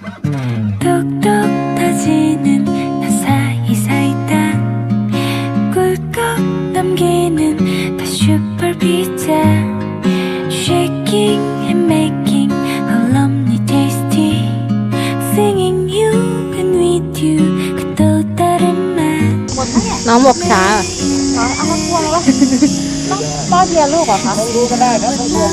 똑똑따지는나사이사이땅꿀꺽넘기는다슈퍼피자 Shaking and making a lovely tasty Singing you and with you 그또다른맛หมดแล้วเนี่ยน้องบอกช้าเอาเอามาพวงแล้วต้องป้อนเดียลูกเหรอคะเขารู้ก็ได้นะเขารวม